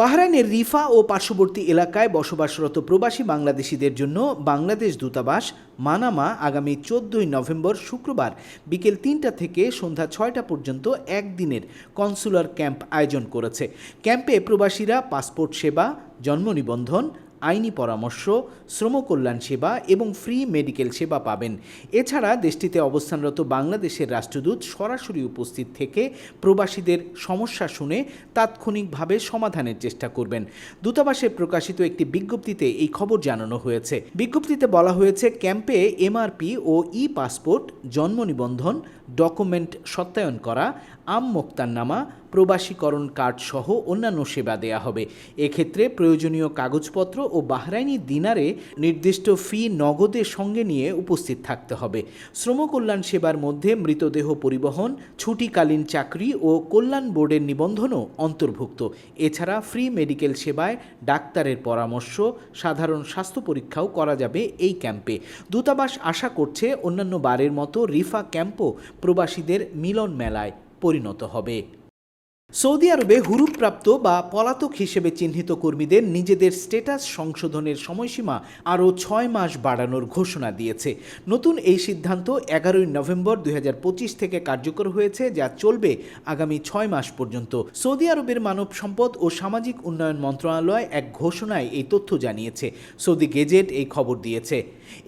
বাহরাইনের রিফা ও পার্শ্ববর্তী এলাকায় বসবাসরত প্রবাসী বাংলাদেশিদের জন্য বাংলাদেশ দূতাবাস মানামা আগামী চোদ্দই নভেম্বর শুক্রবার বিকেল তিনটা থেকে সন্ধ্যা ছয়টা পর্যন্ত একদিনের কনসুলার ক্যাম্প আয়োজন করেছে। ক্যাম্পে প্রবাসীরা পাসপোর্ট সেবা, জন্ম নিবন্ধন আইনি পরামর্শ শ্রম কল্যাণ সেবা এবং ফ্রি মেডিকেল সেবা পাবেন। এছাড়া দেশটিতে অবস্থানরত বাংলাদেশের রাষ্ট্রদূত সরাসরি উপস্থিত থেকে প্রবাসীদের সমস্যা শুনে তাৎক্ষণিকভাবে সমাধানের চেষ্টা করবেন। দূতাবাসে প্রকাশিত একটি বিজ্ঞপ্তিতে এই খবর জানানো হয়েছে। বিজ্ঞপ্তিতে বলা হয়েছে, ক্যাম্পে এমআরপি ও ই পাসপোর্ট জন্ম নিবন্ধন, ডকুমেন্ট সত্যায়ন করা, আম মোক্তারনামা প্রবাসীকরণ কার্ড সহ অন্যান্য সেবা দেয়া হবে। এক্ষেত্রে প্রয়োজনীয় কাগজপত্র ও বাহরাইনি দিনারে নির্দিষ্ট ফি নগদে সঙ্গে নিয়ে উপস্থিত থাকতে হবে। শ্রম কল্যাণ সেবার মধ্যে মৃতদেহ পরিবহন, ছুটিকালীন চাকরি ও কল্যাণ বোর্ডের নিবন্ধনও অন্তর্ভুক্ত। এছাড়া ফ্রি মেডিকেল সেবায় ডাক্তারের পরামর্শ, সাধারণ স্বাস্থ্য পরীক্ষাও করা যাবে এই ক্যাম্পে দূতাবাস আশা করছে অন্যান্য বারের মতো রিফা ক্যাম্পও প্রবাসীদের মিলন মেলায় পরিণত হবে। সৌদি আরবে হুরুপ্রাপ্ত বা পলাতক হিসেবে চিহ্নিত কর্মীদের নিজেদের স্ট্যাটাস সংশোধনের সময়সীমা আরও ছয় মাস বাড়ানোর ঘোষণা দিয়েছে। নতুন এই সিদ্ধান্ত এগারোই নভেম্বর দুই হাজার পঁচিশ থেকে কার্যকর হয়েছে, যা চলবে আগামী ছয় মাস পর্যন্ত। সৌদি আরবের মানব সম্পদ ও সামাজিক উন্নয়ন মন্ত্রণালয় এক ঘোষণায় এই তথ্য জানিয়েছে। সৌদি গেজেট এই খবর দিয়েছে।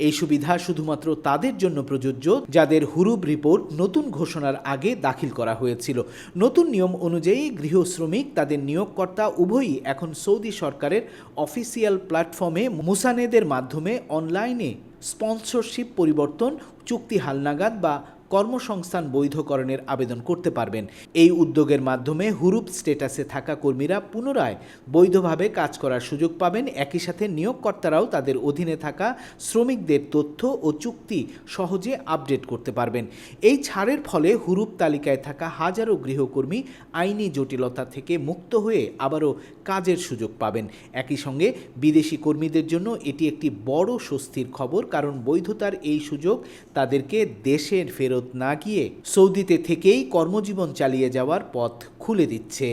এই সুবিধা শুধুমাত্র তাদের জন্য প্রযোজ্য, যাদের হুরুব রিপোর্ট নতুন ঘোষণার আগে দাখিল করা হয়েছিল। নতুন নিয়ম অনুযায়ী গৃহ শ্রমিক তাদের নিয়োগকর্তা উভয়ই এখন সৌদি সরকারের অফিসিয়াল প্ল্যাটফর্মে মুসানেদের মাধ্যমে অনলাইনে স্পন্সরশিপ পরিবর্তন, চুক্তি হালনাগাদ বা কর্মসংস্থান বৈধকরণের আবেদন করতে পারবেন। এই উদ্যোগের মাধ্যমে হুরুপ স্টেটাসে থাকা কর্মীরা পুনরায় বৈধভাবে কাজ করার সুযোগ পাবেন। একই সাথে নিয়োগকর্তারাও তাদের অধীনে থাকা শ্রমিকদের তথ্য ও চুক্তি সহজে আপডেট করতে পারবেন। এই ছাড়ের ফলে হুরুপ তালিকায় থাকা হাজারো গৃহকর্মী আইনি জটিলতা থেকে মুক্ত হয়ে আবারও কাজের সুযোগ পাবেন। একই সঙ্গে বিদেশি কর্মীদের জন্য এটি একটি বড় স্বস্তির খবর, কারণ বৈধতার এই সুযোগ তাদেরকে দেশের ফেরত না গিয়ে সৌদিতে থেকেই কর্মজীবন চালিয়ে যাওয়ার পথ খুলে দিচ্ছে।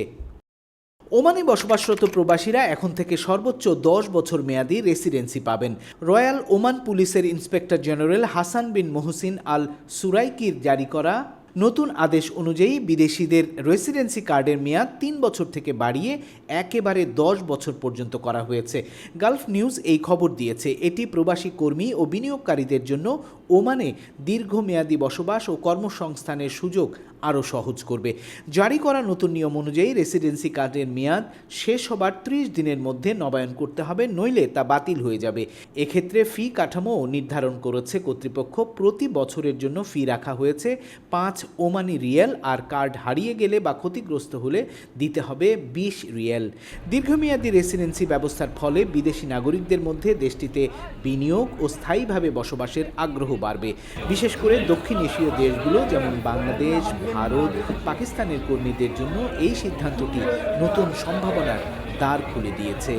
ওমানে বসবাসরত প্রবাসীরা এখন থেকে সর্বোচ্চ দশ বছর মেয়াদী রেসিডেন্সি পাবেন। রয়্যাল ওমান পুলিশের inspector general Hasan bin Mohsin al সুরাইকির জারি করা নতুন আদেশ অনুযায়ী বিদেশিদের রেসিডেন্সি কার্ডের মেয়াদ তিন বছর থেকে বাড়িয়ে একেবারে দশ বছর পর্যন্ত করা হয়েছে। গালফ নিউজ এই খবর দিয়েছে। এটি প্রবাসী কর্মী ও বিনিয়োগকারীদের জন্য ওমানে দীর্ঘমেয়াদী বসবাস ও কর্মসংস্থানের সুযোগ আরও সহজ করবে। জারি করা নতুন নিয়ম অনুযায়ী রেসিডেন্সি কার্ডের মেয়াদ শেষ হবার ত্রিশ দিনের মধ্যে নবায়ন করতে হবে, নইলে তা বাতিল হয়ে যাবে। এক্ষেত্রে ফি কাঠামো নির্ধারণ করেছে কর্তৃপক্ষ। প্রতি বছরের জন্য ফি রাখা হয়েছে পাঁচ ওমানি রিয়েল আর কার্ড হারিয়ে গেলে বা ক্ষতিগ্রস্ত হলে দিতে হবে বিশ রিয়েল। দীর্ঘমেয়াদী রেসিডেন্সি ব্যবস্থার ফলে বিদেশি নাগরিকদের মধ্যে দেশটিতে বিনিয়োগ ও স্থায়ীভাবে বসবাসের আগ্রহ বাড়বে। বিশেষ করে দক্ষিণ এশীয় দেশগুলো যেমন বাংলাদেশ ভারত পাকিস্তানের কর্মীদের জন্য এই সিদ্ধান্তটি নতুন সম্ভাবনার দ্বার খুলে দিয়েছে।